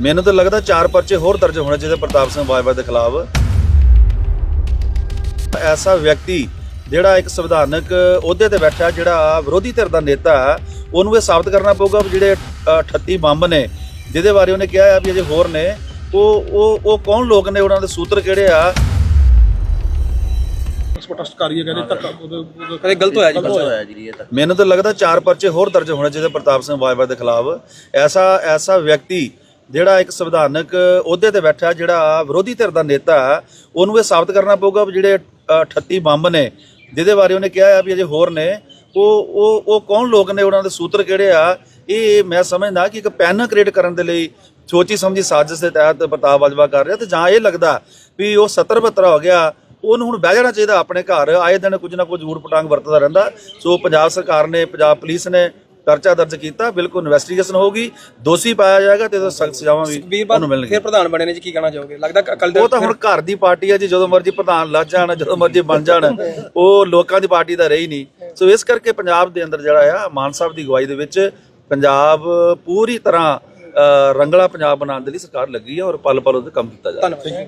ਮੈਨੂੰ ਤਾਂ ਲੱਗਦਾ ਚਾਰ ਪਰਚੇ ਹੋਰ ਦਰਜ ਹੋਣੇ ਚਾਹੀਦੇ ਪ੍ਰਤਾਪ ਸਿੰਘ ਬਾਜਵਾ ਦੇ ਖਿਲਾਫ। ਐਸਾ ਵਿਅਕਤੀ ਜਿਹੜਾ ਇੱਕ ਸੰਵਿਧਾਨਕ ਅਹੁਦੇ ਤੇ ਬੈਠਾ ਜਿਹੜਾ ਵਿਰੋਧੀ ਧਿਰ ਦਾ ਨੇਤਾ ਉਹਨੂੰ ਇਹ ਸਾਬਤ ਕਰਨਾ ਪਊਗਾ ਵੀ ਜਿਹੜੇ ਅ, 38 ਬੰਬ ਨੇ ਜਿਹਦੇ ਬਾਰੇ ਉਹਨੇ ਕਿਹਾ ਹੈ ਵੀ ਅਜੇ ਹੋਰ ਨੇ ਉਹ ਉਹ ਉਹ ਕੌਣ ਲੋਕ ਨੇ ਉਹਨਾਂ ਦੇ ਸੂਤਰ ਕਿਹੜੇ ਆ? ਪ੍ਰੋਟੈਸਟ ਕਰੀਏ ਕਹਿੰਦੇ ਧੱਕਾ ਉਹਦੇ- ਉਹਦੇ- ਕਦੇ ਗਲਤ ਹੋਇਆ ਜੀ ਮੈਨੂੰ ਤਾਂ ਲੱਗਦਾ ਚਾਰ ਪਰਚੇ ਹੋਰ ਦਰਜ ਹੋਣੇ ਚਾਹੀਦੇ ਪ੍ਰਤਾਪ ਸਿੰਘ ਬਾਜਵਾ ਦੇ ਖਿਲਾਫ। ਐਸਾ ਐਸਾ ਵਿਅਕਤੀ ਜਿਹੜਾ ਇੱਕ ਸੰਵਿਧਾਨਕ ਅਹੁਦੇ ਤੇ ਬੈਠਾ ਜਿਹੜਾ ਵਿਰੋਧੀ ਧਿਰ ਦਾ ਨੇਤਾ ਉਹਨੂੰ ਇਹ ਸਾਬਤ ਕਰਨਾ ਪਊਗਾ ਵੀ ਜਿਹੜੇ ਅ, 38 ਬੰਬ ਨੇ ਜਿਹਦੇ ਬਾਰੇ ਉਹਨੇ ਕਿਹਾ ਆ ਵੀ ਅਜੇ ਹੋਰ ਨੇ ਉਹ ਉਹ ਉਹ ਕੌਣ ਲੋਕ ਨੇ ਉਹਨਾਂ ਦੇ ਸੂਤਰ ਕਿਹੜੇ ਆ ਇਹ ਮੈਂ ਸਮਝਦਾ ਕਿ ਇੱਕ ਪੈਨ ਕ੍ਰੀਏਟ ਕਰਨ ਦੇ ਲਈ ਸੋਚੀ ਸਮਝੀ ਸਾਜ਼ਿਸ਼ ਦੇ ਤਹਿਤ ਪ੍ਰਤਾਪ ਬਾਜਵਾ ਕਰ ਰਿਹਾ ਤੇ ਜਾਂ ਇਹ ਲੱਗਦਾ ਵੀ ਉਹ 70 72 ਹੋ ਗਿਆ ਉਹਨੂੰ ਹੁਣ ਬਹਿ ਜਾਣਾ ਚਾਹੀਦਾ ਆਪਣੇ ਘਰ ਆਏ ਦਿਨ ਕੁਝ ਨਾ ਕੁਝ ਊਟ ਪਟਾਂਗ ਵਰਤਦਾ ਰਹਿੰਦਾ ਸੋ ਪੰਜਾਬ ਸਰਕਾਰ ਨੇ ਪੰਜਾਬ ਪੁਲਿਸ ਨੇ ਪਰਚਾ ਦਰਜ ਕੀਤਾ ਬਿਲਕੁਲ ਇਨਵੈਸਟੀਗੇਸ਼ਨ ਹੋਊਗੀ ਦੋਸ਼ੀ ਪਾਇਆ ਜਾਏਗਾ ਤੇ ਸਖਤ ਸਜ਼ਾਵਾਂ ਵੀ ਵੀਰ ਉਹਨੂੰ ਫਿਰ ਪ੍ਰਧਾਨ ਬਣੇ ਨੇ ਜੀ ਕੀ ਕਹਿਣਾ ਚਾਹੋਗੇ? ਲੱਗਦਾ ਅਕਲ ਦੇ ਉਹ ਤਾਂ ਹੁਣ ਘਰ ਦੀ ਪਾਰਟੀ ਹੈ ਜੀ ਜਦੋਂ ਮਰਜ਼ੀ ਪ੍ਰਧਾਨ ਲੱਜ ਜਾਣ ਜਦੋਂ ਮਰਜ਼ੀ ਬਣ ਜਾਣ ਉਹ ਲੋਕਾਂ ਦੀ ਪਾਰਟੀ ਤਾਂ ਰਹੀ ਨਹੀਂ। ਸੋ ਇਸ ਕਰਕੇ ਪੰਜਾਬ ਦੇ ਅੰਦਰ ਜਿਹੜਾ ਆ ਮਾਨ ਸਾਹਿਬ ਦੀ ਅਗਵਾਈ ਦੇ ਵਿੱਚ ਪੰਜਾਬ ਪੂਰੀ ਤਰ੍ਹਾਂ ਰੰਗਲਾ ਪੰਜਾਬ ਬਣਾਉਣ ਦੇ ਲਈ ਸਰਕਾਰ ਲੱਗੀ ਹੈ ਔਰ ਪਲ ਪਲ ਉਹਦੇ ਕੰਮ ਕੀਤਾ ਜਾ ਰਿਹਾ। ਧੰਨਵਾਦ।